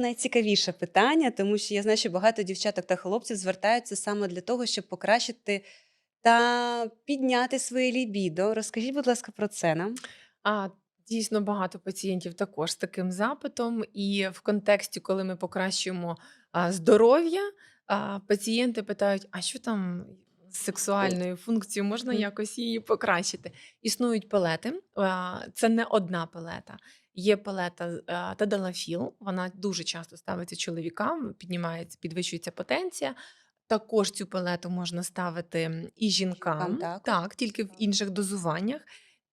найцікавіше питання, тому що я знаю, що багато дівчаток та хлопців звертаються саме для того, щоб покращити та підняти своє лібідо. Розкажіть, будь ласка, про це нам. А, дійсно багато пацієнтів також з таким запитом. І в контексті, коли ми покращуємо здоров'я, пацієнти питають: а що там сексуальною функцією, можна якось її покращити? Існують пелети, це не одна пелета. Є палета тадалафіл, вона дуже часто ставиться чоловікам, піднімається, підвищується потенція. Також цю пелету можна ставити і жінкам, Жінкам так. так, тільки в інших дозуваннях.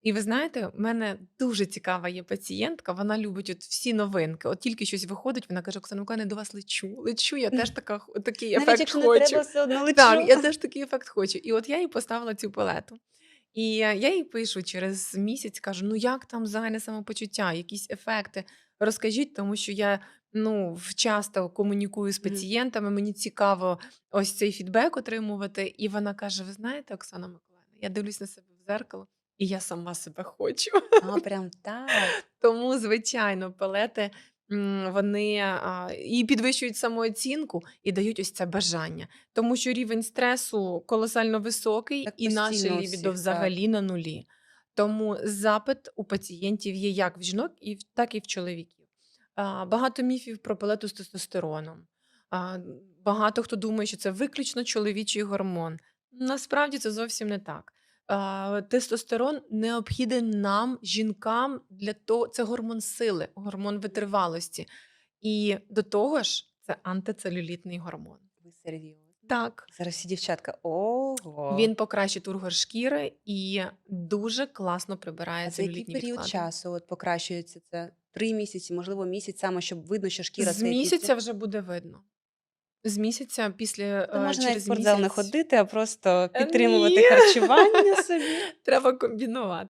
І ви знаєте, в мене дуже цікава є пацієнтка. Вона любить от всі новинки. От тільки щось виходить, вона каже: Оксана я до вас лечу. Лечу, я теж така такий Навіть ефект якщо не треба, все одно лечу. Так, я теж такий ефект хочу. І от я їй поставила цю палету. І я їй пишу через місяць, кажу: ну як там загальне самопочуття, якісь ефекти. Розкажіть, тому що я ну в- часто комунікую з пацієнтами. Мені цікаво ось цей фідбек отримувати. І вона каже: Ви знаєте, Оксана Миколаївна, я дивлюсь на себе в зеркало, і я сама себе хочу. А, прям так. Тому, звичайно, пелети вони а, і підвищують самооцінку, і дають ось це бажання. Тому що рівень стресу колосально високий, Так і наше лібідо всіх, так. взагалі на нулі. Тому запит у пацієнтів є як в жінок, і так і в чоловіків. А, Багато міфів про пелету з тестостероном. А, Багато хто думає, що це виключно чоловічий гормон. Насправді це зовсім не так. Тестостерон необхіден нам, жінкам, для того, це гормон сили, гормон витривалості. І до того ж, це антицелюлітний гормон. Ви серйозно? Так. Зараз всі дівчатка. Ого. Він покращить тургор шкіри і дуже класно прибирає А за який період відклади. часу от покращується це? Три місяці, можливо, місяць саме, щоб видно, що шкіра З місяця вже буде видно. З місяця після То е, можна в через спортзал не ходити, а просто Е, підтримувати ні. харчування собі. треба комбінувати.